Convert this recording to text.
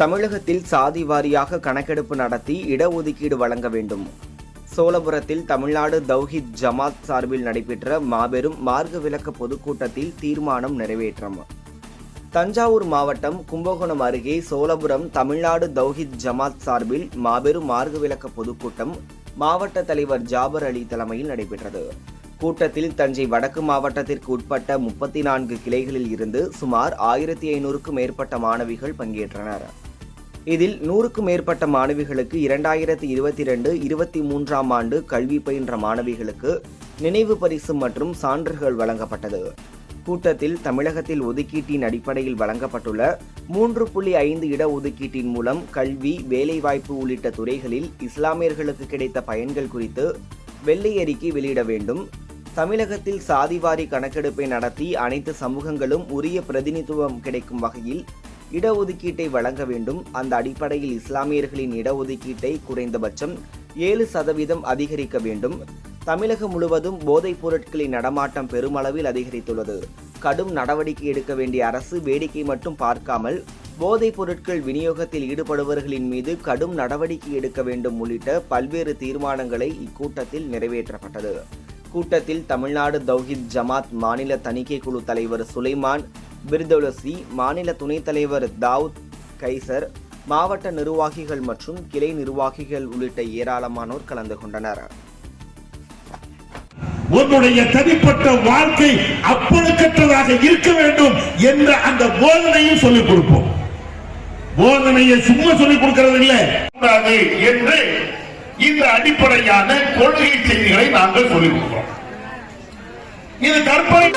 தமிழகத்தில் சாதி வாரியாக கணக்கெடுப்பு நடத்தி இடஒதுக்கீடு வழங்க வேண்டும். சோழபுரத்தில் தமிழ்நாடு தௌஹித் ஜமாத் சார்பில் நடைபெற்ற மாபெரும் மார்க்க விளக்க பொதுக்கூட்டத்தில் தீர்மானம் நிறைவேற்றம். தஞ்சாவூர் மாவட்டம் கும்பகோணம் அருகே சோழபுரம் தமிழ்நாடு தௌஹித் ஜமாத் சார்பில் மாபெரும் மார்க்க விளக்க பொதுக்கூட்டம் மாவட்ட தலைவர் ஜாபர் அலி தலைமையில் நடைபெற்றது. கூட்டத்தில் தஞ்சை வடக்கு மாவட்டத்திற்கு உட்பட்ட முப்பத்தி நான்கு கிளைகளில் இருந்து சுமார் ஆயிரத்தி ஐநூறுக்கும் மேற்பட்ட மாணவிகள் பங்கேற்றனர். இதில் நூறுக்கும் மேற்பட்ட மாணவிகளுக்கு இரண்டாயிரத்தி இருபத்தி ரெண்டு இருபத்தி மூன்றாம் ஆண்டு கல்வி பயின்ற மாணவிகளுக்கு நினைவு பரிசு மற்றும் சான்றுகள் வழங்கப்பட்டது. கூட்டத்தில் தமிழகத்தில் ஒதுக்கீட்டின் அடிப்படையில் வழங்கப்பட்டுள்ள மூன்று புள்ளி ஐந்து இட ஒதுக்கீட்டின் மூலம் கல்வி வேலைவாய்ப்பு உள்ளிட்ட துறைகளில் இஸ்லாமியர்களுக்கு கிடைத்த பயன்கள் குறித்து வெள்ளை அறிக்கை வெளியிட வேண்டும். தமிழகத்தில் சாதிவாரி கணக்கெடுப்பை நடத்தி அனைத்து சமூகங்களும் உரிய பிரதிநிதித்துவம் கிடைக்கும் வகையில் இடஒதுக்கீட்டை வழங்க வேண்டும். அந்த அடிப்படையில் இஸ்லாமியர்களின் இடஒதுக்கீட்டை குறைந்தபட்சம் ஏழு சதவீதம் அதிகரிக்க வேண்டும். தமிழகம் முழுவதும் போதைப் பொருட்களின் நடமாட்டம் பெருமளவில் அதிகரித்துள்ளது. கடும் நடவடிக்கை எடுக்க வேண்டிய அரசு வேடிக்கை மட்டும் பார்க்காமல் போதைப் பொருட்கள் விநியோகத்தில் ஈடுபடுபவர்களின் மீது கடும் நடவடிக்கை எடுக்க வேண்டும் உள்ளிட்ட பல்வேறு தீர்மானங்களை இக்கூட்டத்தில் நிறைவேற்றப்பட்டது. கூட்டத்தில் தமிழ்நாடு தௌஹித் ஜமாத் மாநில தணிக்கை குழு தலைவர் சுலைமான் பிர்தௌலசி மாநில துணைத் தலைவர் தாவூத் கைசர் மாவட்ட நிர்வாகிகள் மற்றும் கிளை நிர்வாகிகள் உள்ளிட்ட ஏராளமானோர் கலந்து கொண்டனர். உன்னுடைய தனிப்பட்ட வாழ்க்கை அப்பழுக்கற்றதாக இருக்க வேண்டும் என்ற அந்த போதனையும் சொல்லிக் கொடுப்போம். போதனையை சும்மா சொல்லிக் கொடுக்கிறது இல்லை. என்று இந்த அடிப்படையான கொள்கை செய்திகளை நாங்கள் சொல்லிக் கொடுக்கிறோம். இது கற்பனை